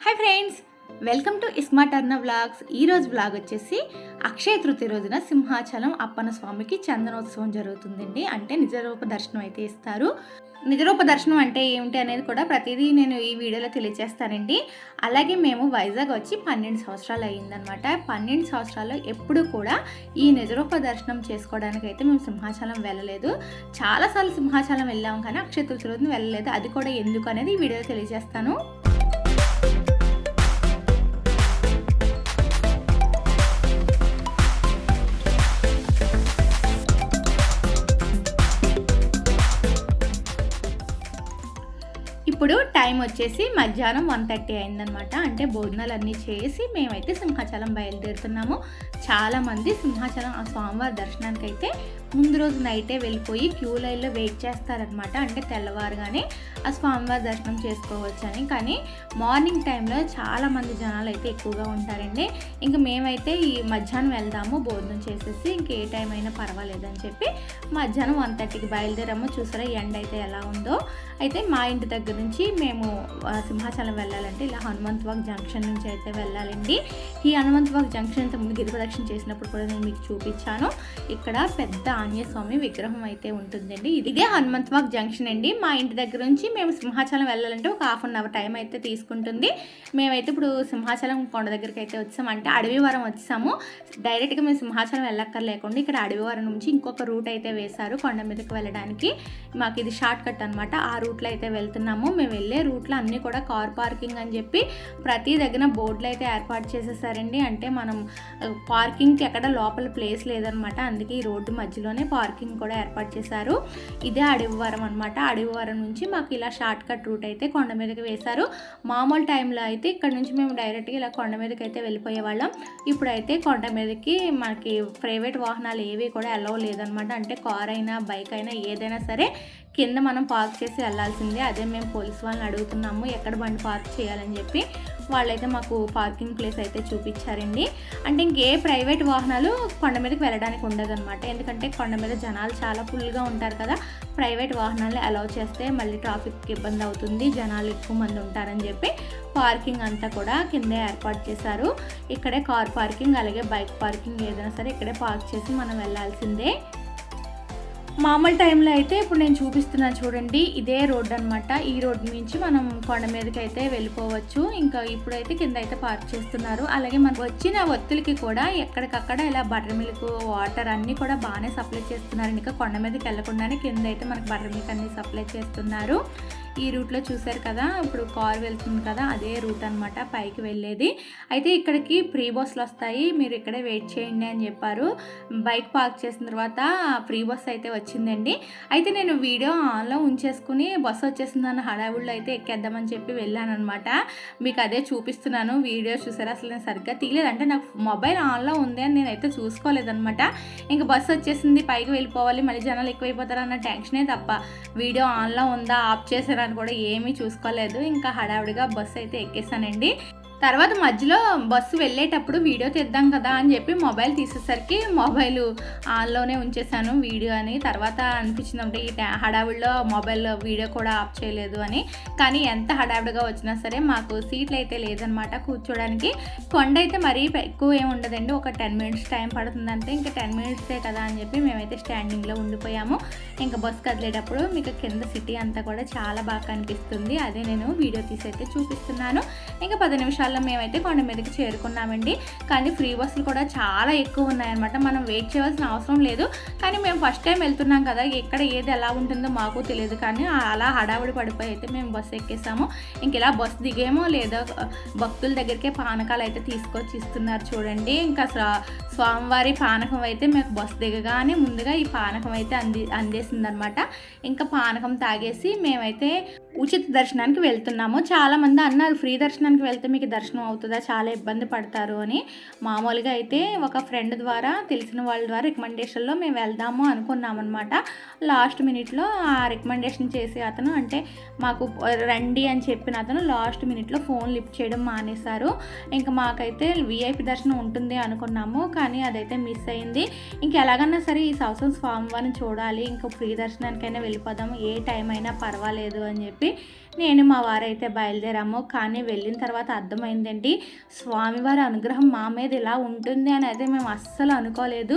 Hi friends welcome to iSmart Arna vlogs. ఈరోజు vlog వచ్చేసి అక్షయ తృతీయ రోజున సింహాచలం అప్పన్న స్వామికి చందనోత్సవం జరుగుతుందండి. అంటే నిజరూప దర్శనం అయితే ఇస్తారు. నిజరూప దర్శనం అంటే ఏమిటి అనేది కూడా ప్రతిదీ నేను ఈ వీడియోలో తెలియజేస్తానండి అలాగే మేము వైజాగ్ వచ్చి పన్నెండు సంవత్సరాలు అయ్యిందనమాట పన్నెండు సంవత్సరాలు ఎప్పుడు కూడా ఈ నిజరూప దర్శనం చేసుకోవడానికి అయితే మేము సింహాచలం వెళ్ళలేదు. చాలాసార్లు సింహాచలం వెళ్ళాము కానీ అక్షయ తృతీయ రోజున వెళ్ళలేదు. అది కూడా ఎందుకు అనేది ఈ వీడియోలో తెలియజేస్తాను వచ్చేసి మధ్యాహ్నం వన్ థర్టీ అయిందనమాట. అంటే భోజనాలు అన్నీ చేసి మేమైతే సింహాచలం బయలుదేరుతున్నాము. చాలామంది సింహాచలం ఆ స్వామివారి దర్శనానికి అయితే ముందు రోజు నైటే వెళ్ళిపోయి క్యూ లైన్లో వెయిట్ చేస్తారనమాట అంటే తెల్లవారుగానే ఆ స్వామివారి దర్శనం చేసుకోవచ్చని. కానీ మార్నింగ్ టైంలో చాలామంది జనాలు అయితే ఎక్కువగా ఉంటారండి. ఇంకా మేమైతే ఈ మధ్యాహ్నం వెళ్దాము భోజనం చేసేసి ఇంక ఏ టైం అయినా పర్వాలేదని చెప్పి మధ్యాహ్నం వన్ థర్టీకి బయలుదేరాము. చూసారా ఎండ అయితే ఎలా ఉందో. అయితే మా ఇంటి దగ్గర నుంచి మేము సింహాచలం వెళ్ళాలంటే ఇలా హనుమంతవాగ్ జంక్షన్ నుంచి అయితే వెళ్ళాలండి. ఈ హనుమంతవాగ్ జంక్షన్ ఇంత ముందు గిరి ప్రదక్షిణ చేసినప్పుడు కూడా నేను మీకు చూపించాను. ఇక్కడ పెద్ద ఆంజనేయ స్వామి విగ్రహం అయితే ఉంటుందండి. ఇదే హనుమంతమాక్ జంక్షన్ అండి. మా ఇంటి దగ్గర నుంచి మేము సింహాచలం వెళ్ళాలంటే ఒక హాఫ్ అన్ అవర్ టైం అయితే తీసుకుంటుంది. మేమైతే ఇప్పుడు సింహాచలం కొండ దగ్గరికి అయితే వచ్చామంటే అడవివరం వచ్చాము. డైరెక్ట్గా మేము సింహాచలం వెళ్ళక్కర్లేకుండా ఇక్కడ అడవివరం నుంచి ఇంకొక రూట్ అయితే వేశారు కొండ మీదకి వెళ్ళడానికి. మాకు ఇది షార్ట్ కట్ అనమాట ఆ రూట్లో అయితే వెళ్తున్నాము. మేము వెళ్ళే రూట్లో అన్నీ కూడా కార్ పార్కింగ్ అని చెప్పి ప్రతి దగ్గర బోర్డులు అయితే ఏర్పాటు చేసేసారండి. అంటే మనం పార్కింగ్కి ఎక్కడ లోపల ప్లేస్ లేదనమాట అందుకే ఈ రోడ్డు మధ్యలో దగ్గరలోనే పార్కింగ్ కూడా ఏర్పాటు చేశారు. ఇదే అడవివరం అనమాట అడవివరం నుంచి మాకు ఇలా షార్ట్ కట్ రూట్ అయితే కొండ మీదకి వేశారు. మామూలు టైంలో అయితే ఇక్కడ నుంచి మేము డైరెక్ట్గా ఇలా కొండ మీదకి అయితే వెళ్ళిపోయే వాళ్ళం. ఇప్పుడైతే కొండ మీదకి మనకి ప్రైవేట్ వాహనాలు ఏవి కూడా అలవ్ లేదనమాట అంటే కార్ అయినా బైక్ అయినా ఏదైనా సరే కింద మనం పార్క్ చేసి వెళ్ళాల్సిందే. అదే మేము పోలీస్ వాళ్ళని అడుగుతున్నాము ఎక్కడ బండి పార్క్ చేయాలని చెప్పి వాళ్ళైతే మాకు పార్కింగ్ ప్లేస్ అయితే చూపించారండి. అంటే ఇంకే ప్రైవేట్ వాహనాలు కొండ మీదకి వెళ్ళడానికి ఉండదన్నమాట. ఎందుకంటే కొండ మీద జనాలు చాలా ఫుల్గా ఉంటారు కదా. ప్రైవేట్ వాహనాలు అలౌ చేస్తే మళ్ళీ ట్రాఫిక్ ఇబ్బంది అవుతుంది. జనాలు ఎక్కువ మంది ఉంటారని చెప్పి పార్కింగ్ అంతా కూడా కిందే ఏర్పాటు చేశారు. ఇక్కడే కార్ పార్కింగ్ అలాగే బైక్ పార్కింగ్ ఏదైనా సరే ఇక్కడే పార్క్ చేసి మనం వెళ్ళాల్సిందే. మామూలు టైంలో అయితే ఇప్పుడు నేను చూపిస్తున్నాను చూడండి ఇదే రోడ్ అనమాట ఈ రోడ్ నుంచి మనం కొండ మీదకి అయితే వెళ్ళిపోవచ్చు. ఇంకా ఇప్పుడైతే కింద అయితే పార్క్ చేస్తున్నారు. అలాగే మనకు వచ్చిన ఒత్తులకి కూడా ఎక్కడికక్కడ ఇలా బటర్ మిల్క్ వాటర్ అన్నీ కూడా బాగానే సప్లై చేస్తున్నారు ఇంకా కొండ మీదకి వెళ్ళకుండానే కింద అయితే మనకు బటర్ మిల్క్ అన్ని సప్లై చేస్తున్నారు. ఈ రూట్లో చూసారు కదా ఇప్పుడు కార్ వెళ్తుంది కదా అదే రూట్ అనమాట పైకి వెళ్ళేది. అయితే ఇక్కడికి ప్రీ బస్సులు వస్తాయి మీరు ఇక్కడే వెయిట్ చేయండి అని చెప్పారు. బైక్ పార్క్ చేసిన తర్వాత ఫ్రీ బస్ అయితే వచ్చిందండి. అయితే నేను వీడియో ఆన్లో ఉంచేసుకుని బస్సు వచ్చేసిందన్న హడావుల్లో అయితే ఎక్కేద్దామని చెప్పి వెళ్ళాను అనమాట మీకు అదే చూపిస్తున్నాను వీడియో చూసారా? అసలు నేను సరిగ్గా తీయలేదు. అంటే నాకు మొబైల్ ఆన్లో ఉంది అని నేనైతే చూసుకోలేదన్నమాట. ఇంకా బస్సు వచ్చేసింది పైకి వెళ్ళిపోవాలి మళ్ళీ జనాలు ఎక్కువైపోతారు అన్న టెన్షనే తప్ప. వీడియో ఆన్లో ఉందా ఆఫ్ అని కూడా ఏమీ చూసుకోలేదు. ఇంకా హడావుడిగా బస్సు అయితే ఎక్కేసానండి. తర్వాత మధ్యలో బస్సు వెళ్ళేటప్పుడు వీడియో తీద్దాం కదా అని చెప్పి మొబైల్ తీసేసరికి మొబైల్ ఆన్లోనే ఉంచేసాను. వీడియో అని తర్వాత అనిపించింది అంటే ఈ హడావిడిలో మొబైల్ వీడియో కూడా ఆఫ్ చేయలేదు అని. కానీ ఎంత హడావిడిగా వచ్చినా సరే మాకు సీట్లు అయితే లేదనమాట కూర్చోడానికి. కొండ అయితే మరీ ఎక్కువ ఏమి ఉండదండి ఒక టెన్ మినిట్స్ టైం పడుతుందంటే ఇంకా టెన్ మినిట్సే కదా అని చెప్పి మేమైతే స్టాండింగ్లో ఉండిపోయాము. ఇంకా బస్సు కదిలేటప్పుడు మీకు కింద సిటీ అంతా కూడా చాలా బాగా కనిపిస్తుంది. అదే నేను వీడియో తీసి అయితే చూపిస్తున్నాను. ఇంకా పది నిమిషాలు నిమిషాల్లో మేమైతే కొండ మీదకి చేరుకున్నామండి. కానీ ఫ్రీ బస్సులు కూడా చాలా ఎక్కువ ఉన్నాయన్నమాట. మనం వెయిట్ చేయాల్సిన అవసరం లేదు. కానీ మేము ఫస్ట్ టైం వెళ్తున్నాం కదా ఎక్కడ ఏది ఎలా ఉంటుందో మాకు తెలియదు. కానీ అలా హడావుడి పడిపోయి అయితే మేము బస్సు ఎక్కేసాము. ఇంక ఇలా బస్సు దిగేమో లేదో భక్తుల దగ్గరికే పానకాలు అయితే తీసుకొచ్చి ఇస్తున్నారు చూడండి. ఇంకా స్వా- స్వామివారి పానకం అయితే మాకు బస్సు దిగగానే ముందుగా ఈ పానకం అయితే అంది అందేసిందనమాట ఇంకా పానకం తాగేసి మేమైతే ఉచిత దర్శనానికి వెళ్తున్నాము. చాలామంది అన్నారు ఫ్రీ దర్శనానికి వెళ్తే మీకు దర్శనం అవుతుందా? చాలా ఇబ్బంది పడతారు అని. మామూలుగా అయితే ఒక ఫ్రెండ్ ద్వారా తెలిసిన వాళ్ళ ద్వారా రికమెండేషన్లో మేము వెళ్దాము అనుకున్నాం అనమాట లాస్ట్ మినిట్లో ఆ రికమెండేషన్ చేసే అతను అంటే మాకు రండి అని చెప్పిన అతను లాస్ట్ మినిట్లో ఫోన్ లిఫ్ట్ చేయడం మానేశారు. ఇంకా మాకైతే విఐపి దర్శనం ఉంటుంది అనుకున్నాము కానీ అదైతే మిస్ అయింది. ఇంక ఎలాగన్నా సరే ఈ సంవత్సరం స్వామివారిని చూడాలి. ఇంకా ఫ్రీ దర్శనానికైనా వెళ్ళిపోదాము. ఏ టైం అయినా పర్వాలేదు అని చెప్పి నేను మా వారైతే బయలుదేరాము. కానీ వెళ్ళిన తర్వాత అర్థమైందండి స్వామివారి అనుగ్రహం మా మీద ఇలా ఉంటుంది అని అయితే మేము అస్సలు అనుకోలేదు.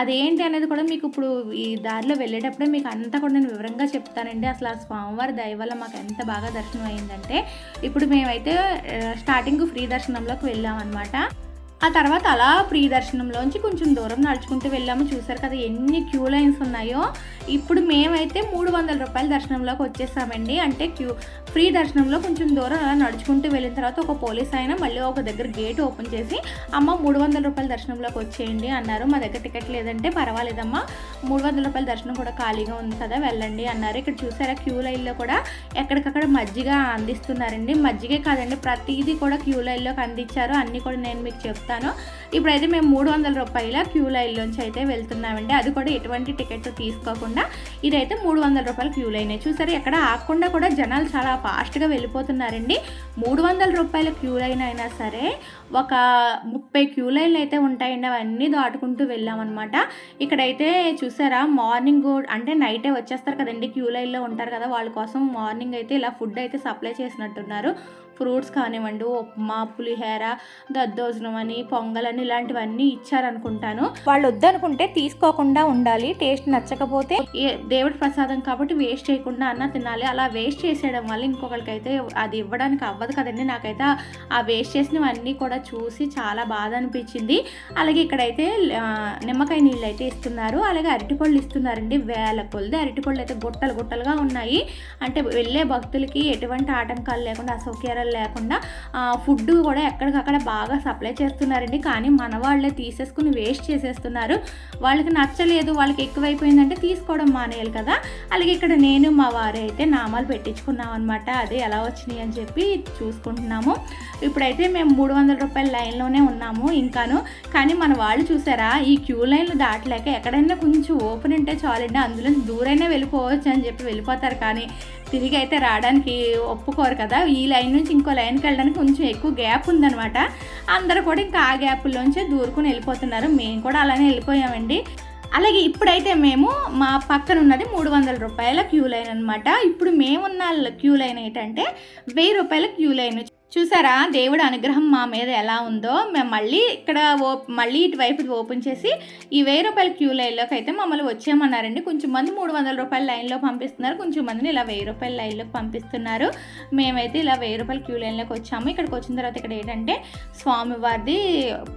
అదేంటి అనేది కూడా మీకు ఇప్పుడు ఈ దారిలో వెళ్ళేటప్పుడే మీకు అంతా కూడా నేను వివరంగా చెప్తానండి. అసలు ఆ స్వామివారి దయ వల్ల మాకు ఎంత బాగా దర్శనం అయిందంటే ఇప్పుడు మేమైతే స్టార్టింగ్ ఫ్రీ దర్శనంలోకి వెళ్ళామన్నమాట. ఆ తర్వాత అలా ప్రీ దర్శనంలోంచి కొంచెం దూరం నడుచుకుంటూ వెళ్ళాము. చూసారు కదా ఎన్ని క్యూ లైన్స్ ఉన్నాయో. ఇప్పుడు మేమైతే మూడు వందల రూపాయల దర్శనంలోకి వచ్చేసామండి. అంటే క్యూ ఫ్రీ దర్శనంలో కొంచెం దూరం అలా నడుచుకుంటూ వెళ్ళిన తర్వాత ఒక పోలీస్ ఆయన మళ్ళీ ఒక దగ్గర గేట్ ఓపెన్ చేసి అమ్మ మూడు వందల రూపాయల దర్శనంలోకి వచ్చేయండి అన్నారు. మా దగ్గర టికెట్ లేదంటే పర్వాలేదమ్మా. మూడు వందల రూపాయల దర్శనం కూడా ఖాళీగా ఉంది కదా వెళ్ళండి అన్నారు. ఇక్కడ చూసారా క్యూ లైన్లో కూడా ఎక్కడికక్కడ మజ్జిగ అందిస్తున్నారండి. మజ్జిగే కాదండి ప్రతిదీ కూడా క్యూ లైన్లోకి అందించారు. అన్నీ కూడా నేను మీకు చెప్తాను. ఇప్పుడైతే మేము మూడు వందల రూపాయల క్యూ లైన్లోంచి అయితే వెళ్తున్నామండి. అది కూడా ఎటువంటి టికెట్ తీసుకోకుండా ఇదైతే మూడు వందల రూపాయల క్యూ లైన్ చూసారు ఎక్కడ ఆగకుండా కూడా జనాలు చాలా ఫాస్ట్గా వెళ్ళిపోతున్నారండి. మూడు వందల రూపాయల క్యూ లైన్ అయినా సరే ఒక ముప్పై క్యూ లైన్లు అయితే ఉంటాయండి. అవన్నీ దాటుకుంటూ వెళ్ళామన్నమాట. ఇక్కడైతే చూసారా మార్నింగ్ అంటే నైటే వచ్చేస్తారు కదండి. క్యూ లైన్లో ఉంటారు కదా వాళ్ళ కోసం మార్నింగ్ అయితే ఇలా ఫుడ్ అయితే సప్లై చేసినట్టున్నారు. ఫ్రూట్స్ కానివ్వండి ఉప్మా పులిహోర దద్దోజనం అని పొంగల్ అని ఇలాంటివన్నీ ఇచ్చారనుకుంటాను. వాళ్ళు వద్దనుకుంటే తీసుకోకుండా ఉండాలి టేస్ట్ నచ్చకపోతే ఏ- దేవుడి ప్రసాదం కాబట్టి వేస్ట్ చేయకుండా అన్న తినాలి. అలా వేస్ట్ చేసేయడం వల్ల ఇంకొకరికైతే అది ఇవ్వడానికి అవ్వదు కదండి. నాకైతే ఆ- వేస్ట్ చేసినవన్నీ కూడా చూసి చాలా బాధ అనిపించింది. అలాగే ఇక్కడైతే నిమ్మకాయ నీళ్ళు అయితే ఇస్తున్నారు. అలాగే అరటిపళ్ళు ఇస్తున్నారండి. వేల కొలది అరటిపళ్ళు అయితే గుట్టలు గుట్టలుగా ఉన్నాయి. అంటే వెళ్ళే భక్తులకి ఎటువంటి ఆటంకాలు లేకుండా అసౌకర్యాలు లేకుండా ఫుడ్ కూడా ఎక్కడికక్కడ బాగా సప్లై చేస్తున్నారండి. కానీ మన వాళ్ళే తీసేసుకుని వేస్ట్ చేసేస్తున్నారు. వాళ్ళకి నచ్చలేదు వాళ్ళకి ఎక్కువైపోయిందంటే తీసుకోవడం మానేయాలి కదా. అలాగే ఇక్కడ నేను మా వారు అయితే నామాలు పెట్టించుకున్నాం అనమాట అదే ఎలా వచ్చినాయి అని చెప్పి చూసుకుంటున్నాము. ఇప్పుడైతే మేము మూడు వందల రూపాయల లైన్లోనే ఉన్నాము ఇంకాను. కానీ మన వాళ్ళు చూసారా ఈ క్యూ లైన్లు దాటలేక ఎక్కడైనా కొంచెం ఓపెన్ ఉంటే చాలండి. అందులో దూరైనా వెళ్ళిపోవచ్చు అని చెప్పి వెళ్ళిపోతారు. కానీ తిరిగి అయితే రావడానికి ఒప్పుకోరు కదా. ఈ లైన్ నుంచి ఇంకో లైన్కి వెళ్ళడానికి కొంచెం ఎక్కువ గ్యాప్ ఉందనమాట అందరూ కూడా ఇంకా ఆ గ్యాప్లోంచే దూరుకుని వెళ్ళిపోతున్నారు. మేము కూడా అలానే వెళ్ళిపోయామండి. అలాగే ఇప్పుడైతే మేము మా పక్కన ఉన్నది మూడు వందల రూపాయల క్యూ లైన్ అనమాట ఇప్పుడు మేమున్న క్యూ లైన్ ఏంటంటే వెయ్యి రూపాయల క్యూ లైన్ చూసారా? దేవుడు అనుగ్రహం మా మీద ఎలా ఉందో మేము మళ్ళీ ఇక్కడ ఓ మళ్ళీ ఇటువైపు ఓపెన్ చేసి ఈ వెయ్యి రూపాయల క్యూ లైన్లోకి అయితే మమ్మల్ని వచ్చేయమన్నారండి. కొంచెం మంది మూడు వందల రూపాయల లైన్లో పంపిస్తున్నారు. కొంచెం మందిని ఇలా వెయ్యి రూపాయల లైన్లోకి పంపిస్తున్నారు. మేమైతే ఇలా వెయ్యి రూపాయల క్యూ లైన్లోకి వచ్చాము. ఇక్కడికి వచ్చిన తర్వాత ఇక్కడ ఏంటంటే స్వామివారిది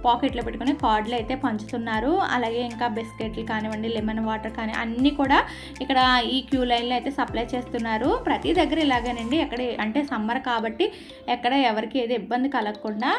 పాకెట్లో పెట్టుకుని కార్డులు అయితే పంచుతున్నారు. అలాగే ఇంకా బిస్కెట్లు కానివ్వండి లెమన్ వాటర్ కానీ అన్నీ కూడా ఇక్కడ ఈ క్యూ లైన్లో అయితే సప్లై చేస్తున్నారు. ప్రతి దగ్గర ఇలాగేనండి. ఎక్కడ అంటే సమ్మర్ కాబట్టి ఎక్కడ ఎవరికి ఏది ఇబ్బంది కలగకుండా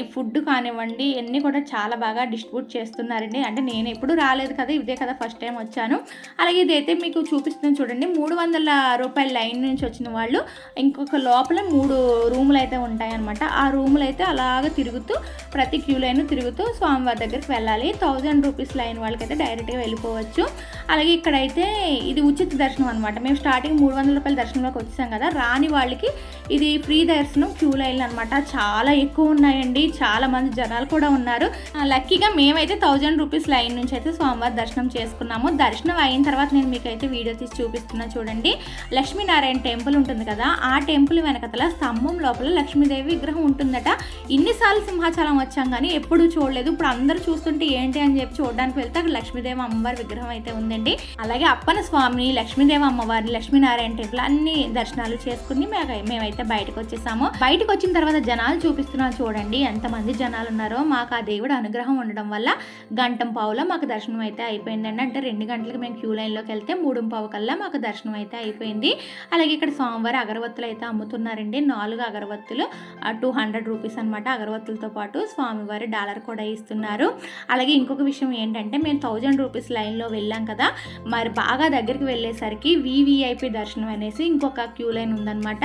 ఈ ఫుడ్ కానివ్వండి ఇవన్నీ కూడా చాలా బాగా డిస్ట్రిబ్యూట్ చేస్తున్నారండి. అంటే నేను ఎప్పుడు రాలేదు కదా ఇదే కదా ఫస్ట్ టైం వచ్చాను. అలాగే ఇదైతే మీకు చూపిస్తున్నాను చూడండి మూడు వందల రూపాయల లైన్ నుంచి వచ్చిన వాళ్ళు ఇంకొక లోపల మూడు రూములు అయితే ఉంటాయన్నమాట. ఆ రూములు అయితే అలాగ తిరుగుతూ ప్రతి క్యూ లైన్ తిరుగుతూ స్వామివారి దగ్గరికి వెళ్ళాలి. థౌజండ్ రూపీస్ లైన్ వాళ్ళకైతే డైరెక్ట్గా వెళ్ళిపోవచ్చు. అలాగే ఇక్కడైతే ఇది ఉచిత దర్శనం అనమాట మేము స్టార్టింగ్ మూడు వందల రూపాయల దర్శనంలోకి వచ్చాం కదా రాని వాళ్ళకి ఇది ఫ్రీ దర్శనం క్యూ లైన్లు అనమాట చాలా ఎక్కువ ఉన్నాయండి. చాలా మంది జనాలు కూడా ఉన్నారు. లక్కీగా మేమైతే థౌజండ్ రూపీస్ లైన్ నుంచి అయితే స్వామివారి దర్శనం చేసుకున్నాము. దర్శనం అయిన తర్వాత నేను మీకు అయితే వీడియో తీసి చూపిస్తున్నా చూడండి. లక్ష్మీనారాయణ టెంపుల్ ఉంటుంది కదా ఆ టెంపుల్ వెనకతల స్తంభం లోపల లక్ష్మీదేవి విగ్రహం ఉంటుందట. ఇన్నిసార్లు సింహాచలం వచ్చాం కానీ ఎప్పుడు చూడలేదు. ఇప్పుడు అందరూ చూస్తుంటే ఏంటి అని చెప్పి చూడడానికి వెళ్తే అక్కడ లక్ష్మీదేవి అమ్మవారి విగ్రహం అయితే ఉందండి. అలాగే అప్పన స్వామిని లక్ష్మీదేవి అమ్మవారి లక్ష్మీనారాయణ టెంపుల్ అన్ని దర్శనాలు చేసుకుని మేము మేమైతే బయటకు వచ్చేసాము బయటకు వచ్చిన తర్వాత జనాలు చూపిస్తున్నాను చూడండి ఎంతమంది జనాలు ఉన్నారో మాకు ఆ దేవుడు అనుగ్రహం ఉండడం వల్ల గంటం పావులో మాకు దర్శనం అయితే అయిపోయిందండి. అంటే రెండు గంటలకు మేము క్యూ లైన్లోకి వెళ్తే మూడు పావు కల్లా మాకు దర్శనం అయితే అయిపోయింది. అలాగే ఇక్కడ సోమవారం అగరవత్తులు అయితే అమ్ముతున్నారండి. నాలుగు అగరవత్తులు టూ హండ్రెడ్ రూపీస్ అనమాట అగరవత్తులతో పాటు స్వామివారి డాలర్ కూడా ఇస్తున్నారు. అలాగే ఇంకొక విషయం ఏంటంటే మేము థౌజండ్ రూపీస్ లైన్లో వెళ్ళాం కదా. మరి బాగా దగ్గరికి వెళ్ళేసరికి వివిఐపి దర్శనం అనేసి ఇంకొక క్యూ లైన్ ఉందన్నమాట.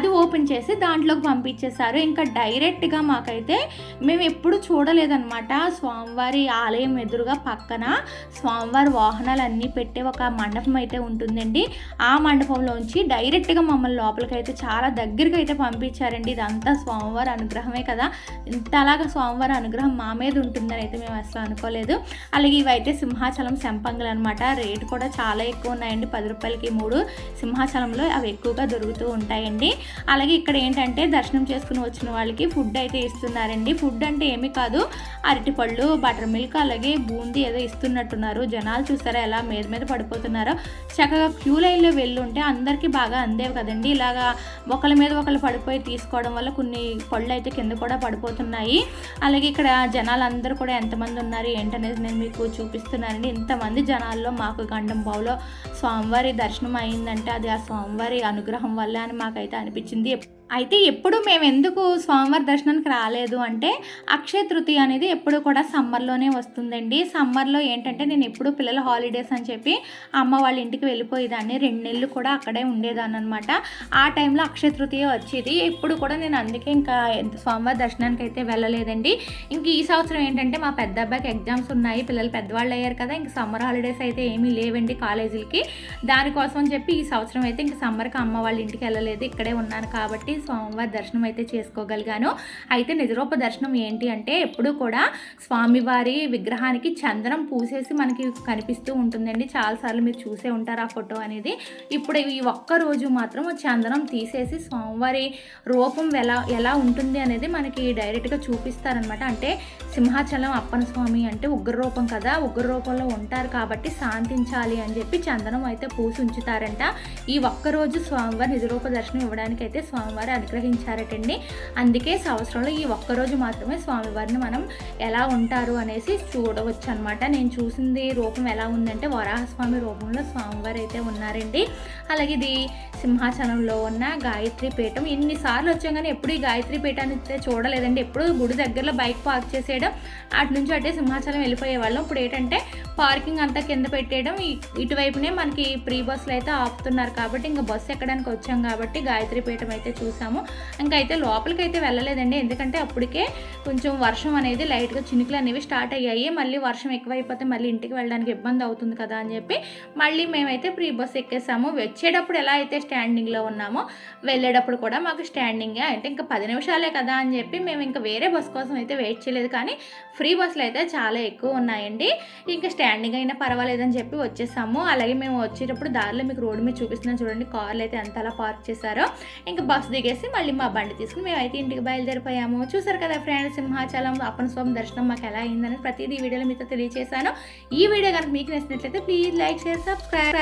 అది ఓపెన్ చేసి దాంట్లోకి పంపించేశారు. ఇంకా డైరెక్ట్గా మాకైతే మేము ఎప్పుడు చూడలేదన్నమాట. స్వామివారి ఆలయం ఎదురుగా పక్కన స్వామివారి వాహనాలు అన్నీ పెట్టే ఒక మండపం అయితే ఉంటుందండి. ఆ మండపంలోంచి డైరెక్ట్గా మమ్మల్ని లోపలికి అయితే చాలా దగ్గరికి అయితే పంపించారండి. ఇదంతా స్వామివారి అనుగ్రహమే కదా. ఇంతలాగా స్వామివారి అనుగ్రహం మా మీద ఉంటుందని అయితే మేము అసలు అనుకోలేదు. అలాగే ఇవైతే సింహాచలం సెంపంగులు అనమాట రేటు కూడా చాలా ఎక్కువ ఉన్నాయండి. పది రూపాయలకి మూడు. సింహాచలంలో అవి ఎక్కువగా దొరుకుతూ ఉంటాయండి. అలాగే ఇక్కడ ఏంటంటే దర్శనం చేసుకుని వచ్చిన వాళ్ళకి ఫుడ్ అయితే ఇస్తున్నారండి. ఫుడ్ అంటే ఏమీ కాదు. అరటిపళ్ళు బటర్ మిల్క్ అలాగే బూందీ ఏదో ఇస్తున్నట్టున్నారు. జనాలు చూసారా ఎలా మీద మీద పడిపోతున్నారో. చక్కగా క్యూ లైన్లో వెళ్ళుంటే అందరికీ బాగా అందేవి కదండి. ఇలాగా ఒకళ్ళ మీద ఒకళ్ళు పడిపోయి తీసుకోవడం వల్ల కొన్ని పళ్ళు అయితే కింద కూడా పడిపోతున్నాయి. అలాగే ఇక్కడ జనాలు అందరూ కూడా ఎంతమంది ఉన్నారు ఏంటనేది నేను మీకు చూపిస్తున్నానండి. ఇంతమంది జనాల్లో మాకు గండం బావులో స్వామివారి దర్శనం అయిందంటే అది ఆ స్వామివారి అనుగ్రహం వల్ల అని మాకైతే అనిపించింది అనిపించింది అయితే ఎప్పుడు మేము ఎందుకు స్వామివారి దర్శనానికి రాలేదు అంటే అక్షయ తృతీయ అనేది ఎప్పుడు కూడా సమ్మర్లోనే వస్తుందండి. సమ్మర్లో ఏంటంటే నేను ఎప్పుడు పిల్లల హాలిడేస్ అని చెప్పి అమ్మ వాళ్ళ ఇంటికి వెళ్ళిపోయేదాన్ని. రెండు నెలలు కూడా అక్కడే ఉండేదాన్ని అనమాట ఆ టైంలో అక్షయ తృతీయ వచ్చేది. ఎప్పుడు కూడా నేను అందుకే ఇంకా స్వామివారి దర్శనానికి అయితే వెళ్ళలేదండి. ఇంక ఈ సంవత్సరం ఏంటంటే మా పెద్ద అబ్బాయికి ఎగ్జామ్స్ ఉన్నాయి. పిల్లలు పెద్దవాళ్ళు అయ్యారు కదా ఇంక సమ్మర్ హాలిడేస్ అయితే ఏమీ లేవండి కాలేజీలకి. దానికోసం చెప్పి ఈ సంవత్సరం అయితే ఇంక సమ్మర్కి అమ్మ వాళ్ళ ఇంటికి వెళ్ళలేదు. ఇక్కడే ఉన్నాను కాబట్టి స్వామివారి దర్శనం అయితే చేసుకోగలిగాను. అయితే నిజరూప దర్శనం ఏంటి అంటే ఎప్పుడు కూడా స్వామివారి విగ్రహానికి చందనం పూసేసి మనకి కనిపిస్తూ ఉంటుందండి. చాలాసార్లు మీరు చూసే ఉంటారు ఆ ఫోటో అనేది. ఇప్పుడు ఈ ఒక్క రోజు మాత్రం చందనం తీసేసి స్వామివారి రూపం ఎలా ఎలా ఉంటుంది అనేది మనకి డైరెక్ట్గా చూపిస్తారనమాట అంటే సింహాచలం అప్పన స్వామి అంటే ఉగ్ర రూపం కదా ఉగ్ర రూపంలో ఉంటారు కాబట్టి శాంతించాలి అని చెప్పి చందనం అయితే పూసి ఉంచుతారంట. ఈ ఒక్కరోజు స్వామివారి నిజరూప దర్శనం ఇవ్వడానికి అయితే స్వామివారి అనుగ్రహించారటండి. అందుకే సంవత్సరంలో ఈ ఒక్కరోజు మాత్రమే స్వామివారిని మనం ఎలా ఉంటారు అనేసి చూడవచ్చు అనమాట నేను చూసింది రూపం ఎలా ఉందంటే వరాహస్వామి రూపంలో స్వామివారు అయితే ఉన్నారండి. అలాగే ఇది సింహాచలంలో ఉన్న గాయత్రి పీఠం. ఎన్నిసార్లు వచ్చాం కానీ ఎప్పుడు ఈ గాయత్రి పీఠాన్ని అయితే చూడలేదండి. ఎప్పుడు గుడి దగ్గరలో బైక్ పార్క్ చేసేయడం అటు నుంచి అటే సింహాచలం వెళ్ళిపోయేవాళ్ళం ఇప్పుడు ఏంటంటే పార్కింగ్ అంతా కింద పెట్టేయడం ఇటువైపునే మనకి ప్రీ బస్సులు అయితే ఆపుతున్నారు కాబట్టి ఇంకా బస్సు ఎక్కడానికి వచ్చాం కాబట్టి గాయత్రి పీఠం అయితే చూసాము. ఇంకా అయితే లోపలికి అయితే వెళ్ళలేదండి. ఎందుకంటే అప్పటికే కొంచెం వర్షం అనేది లైట్గా చినుకులు అనేవి స్టార్ట్ అయ్యాయి. మళ్ళీ వర్షం ఎక్కువైపోతే మళ్ళీ ఇంటికి వెళ్ళడానికి ఇబ్బంది అవుతుంది కదా అని చెప్పి మళ్ళీ మేమైతే ప్రీ బస్ ఎక్కేసాము. వచ్చేటప్పుడు ఎలా అయితే స్టాండింగ్లో ఉన్నామో వెళ్ళేటప్పుడు కూడా మాకు స్టాండింగే. అయితే ఇంకా పది నిమిషాలే కదా అని చెప్పి మేము ఇంకా వేరే బస్ కోసం అయితే వెయిట్ చేయలేదు. కానీ ఫ్రీ బస్సులు అయితే చాలా ఎక్కువ ఉన్నాయండి. ఇంకా స్టాండింగ్ అయినా పర్వాలేదని చెప్పి వచ్చేసాము. అలాగే మేము వచ్చేటప్పుడు దారిలో మీకు రోడ్డు మీద చూపిస్తున్నాం చూడండి కార్లు అయితే ఎంతలా పార్క్ చేశారో. ఇంకా బస్సు దిగేసి మళ్ళీ మా బండి తీసుకుని మేమైతే ఇంటికి బయలుదేరిపోయాము. చూసారు కదా ఫ్రెండ్స్ సింహాచలం అప్పన స్వామి దర్శనం మాకు ఎలా అయిందని ప్రతిదీ వీడియోలో మీతో తెలియజేశాను ఈ వీడియో కనుక మీకు నచ్చినట్లయితే ప్లీజ్ లైక్ షేర్ సబ్స్క్రైబ్.